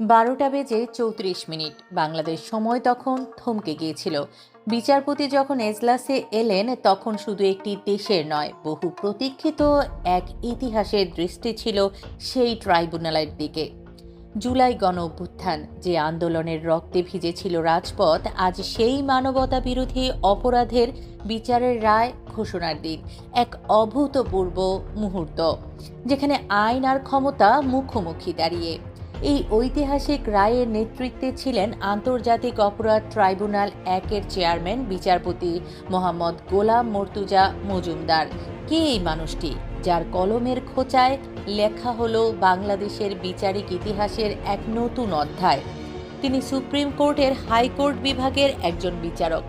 বারোটা বেজে চৌত্রিশ মিনিট। বাংলাদেশ সময় তখন থমকে গিয়েছিল। বিচারপতি যখন এজলাসে এলেন, তখন শুধু একটি দেশের নয়, বহু প্রতীক্ষিত এক ইতিহাসের দৃষ্টি ছিল সেই ট্রাইব্যুনালের দিকে। জুলাই গণ অভ্যুত্থান যে আন্দোলনের রক্তে ভিজেছিল রাজপথ, আজ সেই মানবতা বিরোধী অপরাধের বিচারের রায় ঘোষণার দিন, এক অভূতপূর্ব মুহূর্ত, যেখানে আইন আর ক্ষমতা মুখোমুখি দাঁড়িয়ে। এই ঐতিহাসিক রায়ের নেতৃত্বে ছিলেন আন্তর্জাতিক অপরাধ ট্রাইব্যুনাল একের চেয়ারম্যান, বিচারপতি মোহাম্মদ গোলাম মর্তুজা মজুমদার। কে এই মানুষটি? যার কলমের খোঁচায় লেখা হলো বাংলাদেশের বিচারিক ইতিহাসের এক নতুন অধ্যায়। তিনি সুপ্রিম কোর্টের হাইকোর্ট বিভাগের একজন বিচারক।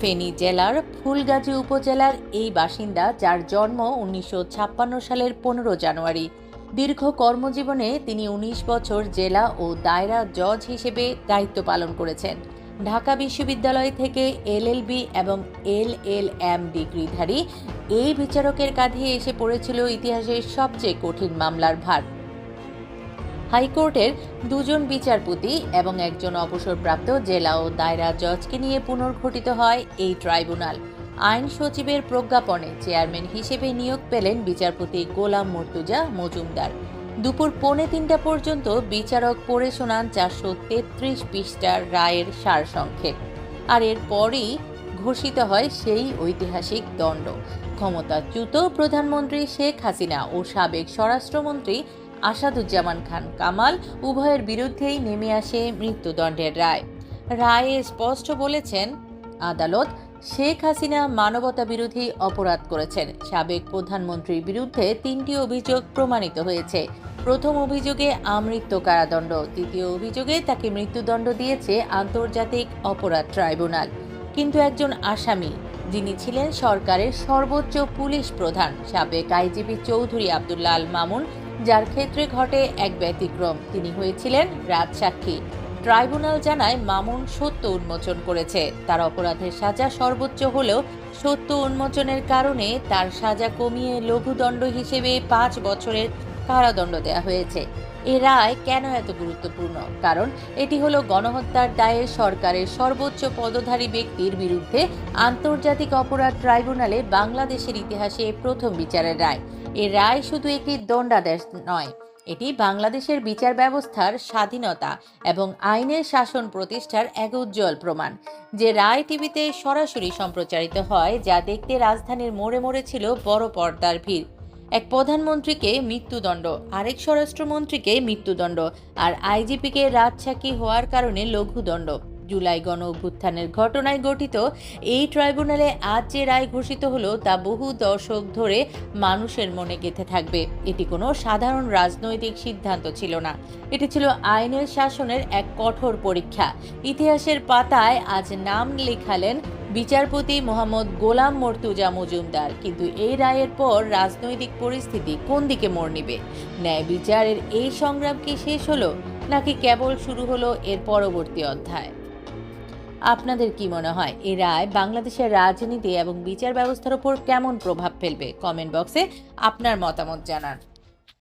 ফেনী জেলার ফুলগাজী উপজেলার এই বাসিন্দা, যার জন্ম উনিশশো ছাপ্পান্ন সালের পনেরো জানুয়ারি। দীর্ঘ কর্মজীবনে তিনি ১৯ বছর জেলা ও দায়রা জজ হিসেবে দায়িত্ব পালন করেছেন। ঢাকা বিশ্ববিদ্যালয় থেকে এলএলবি এবং এল এল এম ডিগ্রিধারী এই বিচারকের কাঁধে এসে পড়েছিল ইতিহাসের সবচেয়ে কঠিন মামলার ভার। হাইকোর্টের দুজন বিচারপতি এবং একজন অবসরপ্রাপ্ত জেলা ও দায়রা জজকে নিয়ে পুনর্গঠিত হয় এই ট্রাইব্যুনাল। আইন সচিবের প্রজ্ঞাপনে চেয়ারম্যান হিসেবে নিয়োগ পেলেন বিচারপতি গোলাম মর্তুজা মজুমদার। দুপুর পৌনে তিনটা পর্যন্ত বিচারক পড়ে শোনান চারশো তেত্রিশ পৃষ্ঠার রায়ের সারসংক্ষেপ। আর এরপরই ঘোষিত হয় সেই ঐতিহাসিক দণ্ড। ক্ষমতাচ্যুত প্রধানমন্ত্রী শেখ হাসিনা ও সাবেক স্বরাষ্ট্রমন্ত্রী আসাদুজ্জামান খান কামাল উভয়ের বিরুদ্ধেই নেমে আসে মৃত্যুদণ্ডের রায়। রায়ে স্পষ্ট বলেছেন, আদালত শেখ হাসিনা মানবতা বিরোধী অপরাধ করেছেন। সাবেক প্রধানমন্ত্রীর বিরুদ্ধে তিনটি অভিযোগ প্রমাণিত হয়েছে। প্রথম অভিযোগে আমৃত্যু কারাদণ্ড, দ্বিতীয় অভিযোগে তাকে মৃত্যুদণ্ড দিয়েছে আন্তর্জাতিক অপরাধ ট্রাইব্যুনাল। কিন্তু একজন আসামি, যিনি ছিলেন সরকারের সর্বোচ্চ পুলিশ প্রধান, সাবেক আইজিপি চৌধুরী আবদুল্লাহ আল মামুন, যার ক্ষেত্রে ঘটে এক ব্যতিক্রম। তিনি হয়েছিলেন রাজসাক্ষী। ট্রাইব্যুনাল জানায় মামুন সত্য উন্মোচন করেছে। তার অপরাধের সাজা সর্বোচ্চ হলেও সত্য উন্মোচনের কারণে তার সাজা কমিয়ে লঘুদণ্ড হিসেবে পাঁচ বছরের কারাদণ্ড দেওয়া হয়েছে। এ রায় কেন এত গুরুত্বপূর্ণ? কারণ এটি হলো গণহত্যার দায়ে সরকারের সর্বোচ্চ পদধারী ব্যক্তির বিরুদ্ধে আন্তর্জাতিক অপরাধ ট্রাইব্যুনালে বাংলাদেশের ইতিহাসে প্রথম বিচারের রায়। এ রায় শুধু একটি দণ্ডাদেশ নয় এটি বাংলাদেশের বিচার ব্যবস্থার স্বাধীনতা এবং আইনের শাসন প্রতিষ্ঠার এক উজ্জ্বল প্রমাণ, যে রায় টিভিতে সরাসরি সম্প্রচারিত হয় যা দেখতে রাজধানীর মোড়ে মোড়ে ছিল বড় পর্দার ভিড়। এক প্রধানমন্ত্রীকে মৃত্যুদণ্ড, আরেক স্বরাষ্ট্রমন্ত্রীকে মৃত্যুদণ্ড আর আইজিপিকে রাজসাক্ষী হওয়ার কারণে লঘুদণ্ড। জুলাই গণ অভ্যুত্থানের ঘটনায় গঠিত এই ট্রাইব্যুনালে আজ যে রায় ঘোষিত হলো তা বহু দশক ধরে মানুষের মনে গেঁথে থাকবে। এটি কোনো সাধারণ রাজনৈতিক সিদ্ধান্ত ছিল না। এটি ছিল আইনের শাসনের এক কঠোর পরীক্ষা। ইতিহাসের পাতায় আজ নাম লেখালেন বিচারপতি মোহাম্মদ গোলাম মর্তুজা মজুমদার। কিন্তু এই রায়ের পর রাজনৈতিক পরিস্থিতি কোন দিকে মোড় নিবে? ন্যায় বিচারের এই সংগ্রাম কি শেষ হলো? নাকি কেবল শুরু হলো এর পরবর্তী অধ্যায়? আপনাদের কি মনে হয়? এ রায় বাংলাদেশের রাজনীতি এবং বিচার ব্যবস্থার উপর কেমন প্রভাব ফেলবে? কমেন্ট বক্সে আপনার মতামত জানান।